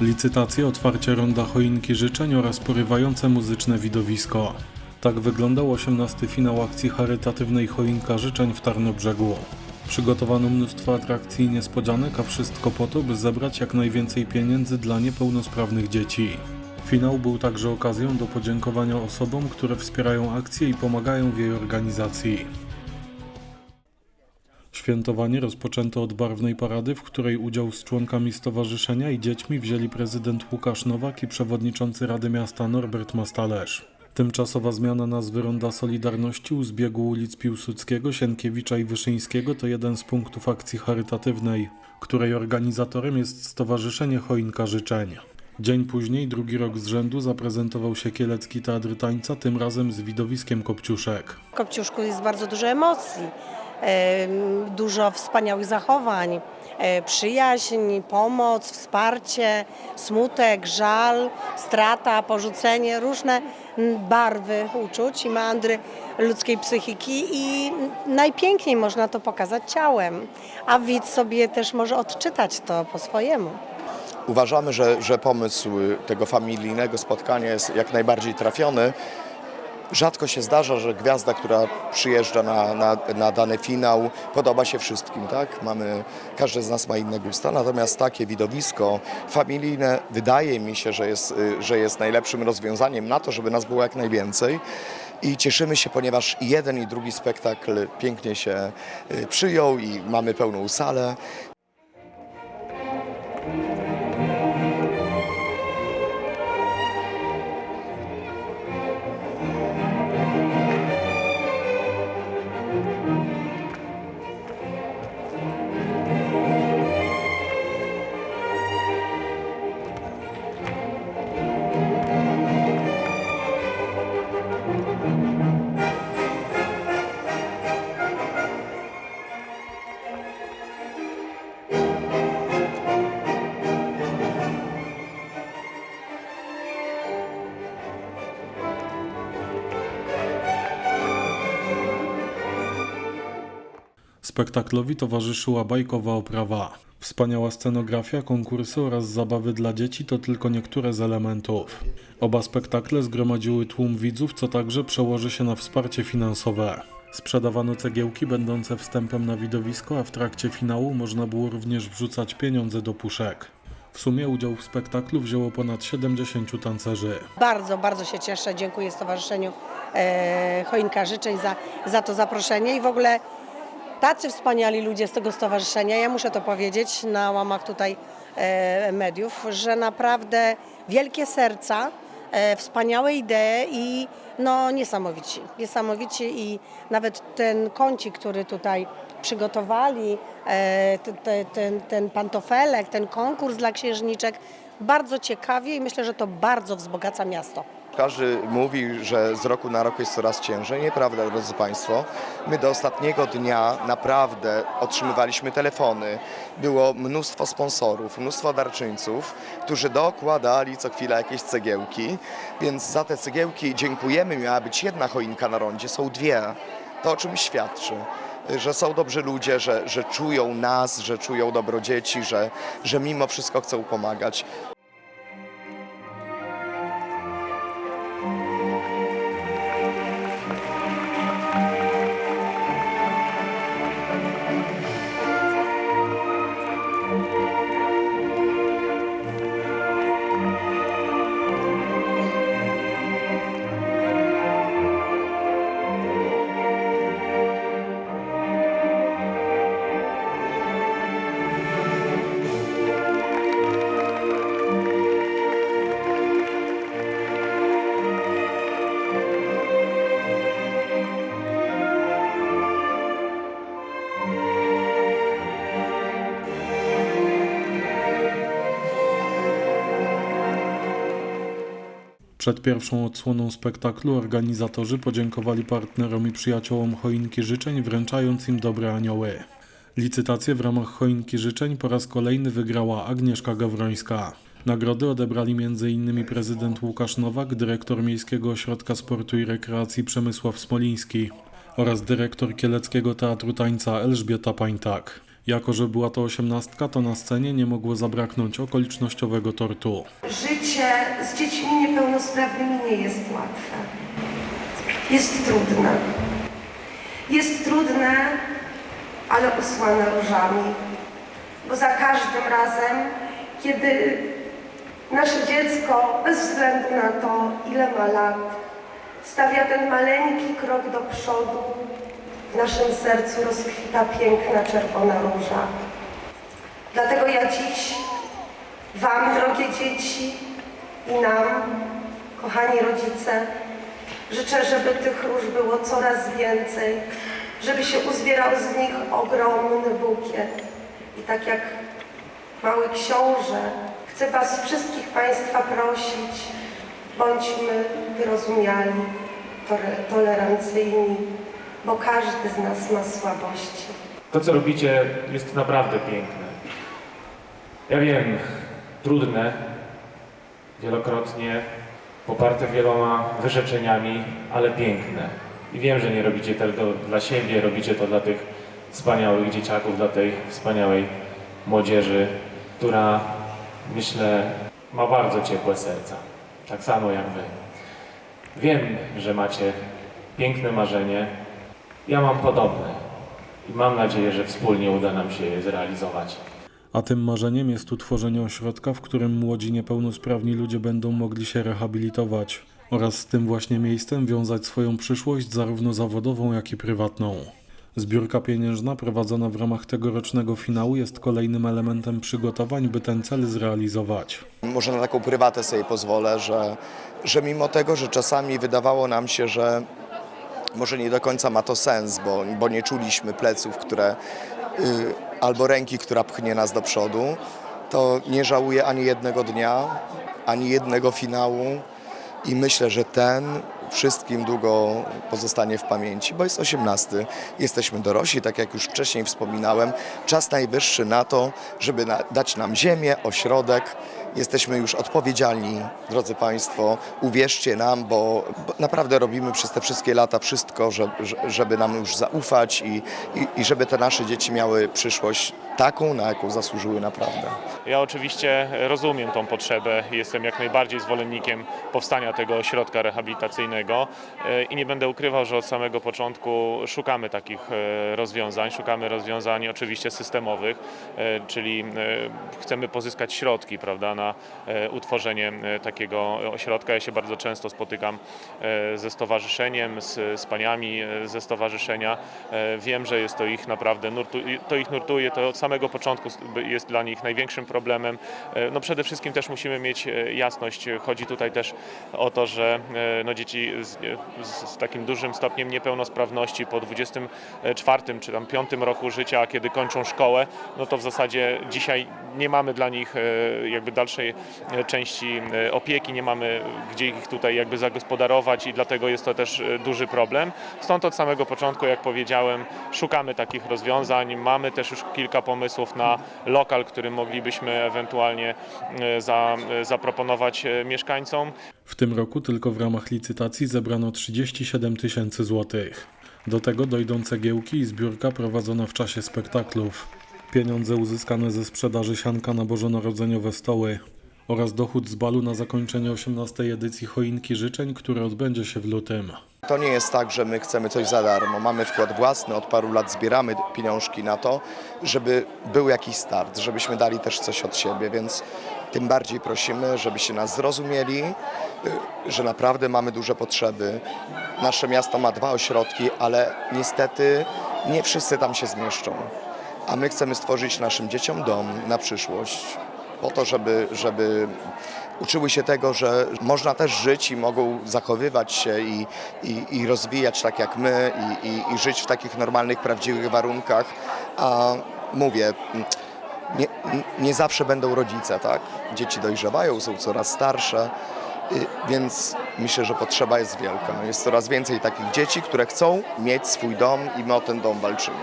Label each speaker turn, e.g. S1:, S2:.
S1: Licytacje, otwarcie ronda choinki życzeń oraz porywające muzyczne widowisko. Tak wyglądał 18 finał akcji charytatywnej Choinka Życzeń w Tarnobrzegu. Przygotowano mnóstwo atrakcji i niespodzianek, a wszystko po to, by zebrać jak najwięcej pieniędzy dla niepełnosprawnych dzieci. Finał był także okazją do podziękowania osobom, które wspierają akcję i pomagają w jej organizacji. Świętowanie rozpoczęto od barwnej parady, w której udział z członkami stowarzyszenia i dziećmi wzięli prezydent Łukasz Nowak i przewodniczący Rady Miasta Norbert Mastalerz. Tymczasowa zmiana nazwy Ronda Solidarności u zbiegu ulic Piłsudskiego, Sienkiewicza i Wyszyńskiego to jeden z punktów akcji charytatywnej, której organizatorem jest Stowarzyszenie Choinka Życzeń. Dzień później, drugi rok z rzędu, zaprezentował się Kielecki Teatr Tańca, tym razem z widowiskiem Kopciuszek.
S2: Kopciuszku jest bardzo dużo emocji, em, dużo wspaniałych zachowań, e, przyjaźń, pomoc, wsparcie, smutek, żal, strata, porzucenie, różne barwy uczuć i meandry ludzkiej psychiki i najpiękniej można to pokazać ciałem, a widz sobie też może odczytać to po swojemu.
S3: Uważamy, że, że pomysł tego familijnego spotkania jest jak najbardziej trafiony. Rzadko się zdarza, że gwiazda, która przyjeżdża na, na, na dany finał, podoba się wszystkim, tak? Mamy, każdy z nas ma inne gusta, natomiast takie widowisko familijne wydaje mi się, że jest, y, że jest najlepszym rozwiązaniem na to, żeby nas było jak najwięcej. I cieszymy się, ponieważ jeden i drugi spektakl pięknie się y, przyjął i mamy pełną salę.
S1: Spektaklowi towarzyszyła bajkowa oprawa. Wspaniała scenografia, konkursy oraz zabawy dla dzieci to tylko niektóre z elementów. Oba spektakle zgromadziły tłum widzów, co także przełoży się na wsparcie finansowe. Sprzedawano cegiełki będące wstępem na widowisko, a w trakcie finału można było również wrzucać pieniądze do puszek. W sumie udział w spektaklu wzięło ponad 70 tancerzy.
S2: Bardzo, bardzo się cieszę. Dziękuję Stowarzyszeniu e, Choinka Życzeń za, za to zaproszenie i w ogóle tacy wspaniali ludzie z tego stowarzyszenia, ja muszę to powiedzieć na łamach tutaj e, mediów, że naprawdę wielkie serca, e, wspaniałe idee i no niesamowici, niesamowici i nawet ten kącik, który tutaj przygotowali, e, te- te- ten, ten pantofelek, ten konkurs dla księżniczek, bardzo ciekawie i myślę, że to bardzo wzbogaca miasto.
S3: Każdy mówi, że z roku na rok jest coraz ciężej. Nieprawda, drodzy Państwo. My do ostatniego dnia naprawdę otrzymywaliśmy telefony. Było mnóstwo sponsorów, mnóstwo darczyńców, którzy dokładali co chwila jakieś cegiełki. Więc za te cegiełki dziękujemy. Miała być jedna choinka na rondzie, są dwie. To o czym świadczy. Że są dobrzy ludzie, że, że czują nas, że czują dobro dzieci, że, że mimo wszystko chcą pomagać.
S1: Przed pierwszą odsłoną spektaklu organizatorzy podziękowali partnerom i przyjaciołom Choinki Życzeń, wręczając im dobre anioły. Licytację w ramach Choinki Życzeń po raz kolejny wygrała Agnieszka Gawrońska. Nagrody odebrali m.in. prezydent Łukasz Nowak, dyrektor Miejskiego Ośrodka Sportu i Rekreacji Przemysław Smoliński oraz dyrektor Kieleckiego Teatru Tańca Elżbieta Pańtak. Jako, że była to osiemnastka, to na scenie nie mogło zabraknąć okolicznościowego tortu.
S4: Życie z dziećmi niepełnosprawnymi nie jest łatwe. Jest trudne. Jest trudne, ale usłane różami. Bo za każdym razem, kiedy nasze dziecko, bez względu na to, ile ma lat, stawia ten maleńki krok do przodu, w naszym sercu rozkwita piękna czerwona róża. Dlatego ja dziś Wam, drogie dzieci, i nam, kochani rodzice, życzę, żeby tych róż było coraz więcej, żeby się uzbierał z nich ogromny bukiet. I tak jak mały książę, chcę Was wszystkich Państwa prosić, bądźmy wyrozumiali, tolerancyjni, bo każdy z nas ma słabości.
S5: To, co robicie, jest naprawdę piękne. Ja wiem, trudne, wielokrotnie poparte wieloma wyrzeczeniami, ale piękne. I wiem, że nie robicie tego dla siebie, robicie to dla tych wspaniałych dzieciaków, dla tej wspaniałej młodzieży, która myślę ma bardzo ciepłe serca. Tak samo jak wy. Wiem, że macie piękne marzenie. Ja mam podobne i mam nadzieję, że wspólnie uda nam się je zrealizować.
S1: A tym marzeniem jest utworzenie ośrodka, w którym młodzi niepełnosprawni ludzie będą mogli się rehabilitować oraz z tym właśnie miejscem wiązać swoją przyszłość zarówno zawodową, jak i prywatną. Zbiórka pieniężna prowadzona w ramach tegorocznego finału jest kolejnym elementem przygotowań, by ten cel zrealizować.
S3: Może na taką prywatę sobie pozwolę, że, że mimo tego, że czasami wydawało nam się, że może nie do końca ma to sens, bo, bo nie czuliśmy pleców, które y, albo ręki, która pchnie nas do przodu, to nie żałuję ani jednego dnia, ani jednego finału i myślę, że ten wszystkim długo pozostanie w pamięci, bo jest 18. Jesteśmy dorośli, tak jak już wcześniej wspominałem. Czas najwyższy na to, żeby dać nam ziemię, ośrodek. Jesteśmy już odpowiedzialni, drodzy Państwo. Uwierzcie nam, bo, naprawdę robimy przez te wszystkie lata wszystko, żeby, żeby nam już zaufać i, i, i żeby te nasze dzieci miały przyszłość taką, na jaką zasłużyły naprawdę.
S6: Ja oczywiście rozumiem tą potrzebę, jestem jak najbardziej zwolennikiem powstania tego ośrodka rehabilitacyjnego e, i nie będę ukrywał, że od samego początku szukamy takich e, rozwiązań, szukamy rozwiązań oczywiście systemowych, e, czyli chcemy pozyskać środki prawda, na utworzenie takiego ośrodka. Ja się bardzo często spotykam ze stowarzyszeniem, z, z paniami ze stowarzyszenia. Wiem, że jest to ich naprawdę, to ich nurtuje, to od samego początku jest dla nich największym problemem. E, No przede wszystkim też musimy mieć e, jasność. Chodzi tutaj też o to, że e, no dzieci z, z, takim dużym stopniem niepełnosprawności po 24 czy tam 5 roku życia, kiedy kończą szkołę, no to w zasadzie dzisiaj nie mamy dla nich jakby dalszej części opieki, nie mamy gdzie ich tutaj jakby zagospodarować i dlatego jest to też duży problem. Stąd od samego początku, jak powiedziałem, szukamy takich rozwiązań. Mamy też już kilka pomysłów na lokal, który moglibyśmy ewentualnie e, za, e, zaproponować e, mieszkańcom.
S1: W tym roku tylko w ramach licytacji zebrano 37 tysięcy złotych. Do tego dojdą cegiełki i zbiórka prowadzona w czasie spektaklów. Pieniądze uzyskane ze sprzedaży sianka na bożonarodzeniowe stoły oraz dochód z balu na zakończenie 18 edycji Choinki Życzeń, które odbędzie się w lutym.
S3: To nie jest tak, że my chcemy coś za darmo. Mamy wkład własny, od paru lat zbieramy pieniążki na to, żeby był jakiś start, żebyśmy dali też coś od siebie, więc tym bardziej prosimy, żebyście nas zrozumieli, y, że naprawdę mamy duże potrzeby. Nasze miasto ma dwa ośrodki, ale niestety nie wszyscy tam się zmieszczą. A my chcemy stworzyć naszym dzieciom dom na przyszłość, po to, żeby, żeby uczyły się tego, że można też żyć i mogą zachowywać się i, i, i rozwijać tak jak my i, i, i żyć w takich normalnych, prawdziwych warunkach. A mówię, nie, nie zawsze będą rodzice, tak? Dzieci dojrzewają, są coraz starsze. y, Więc myślę, że potrzeba jest wielka. Jest coraz więcej takich dzieci, które chcą mieć swój dom i my o ten dom walczymy.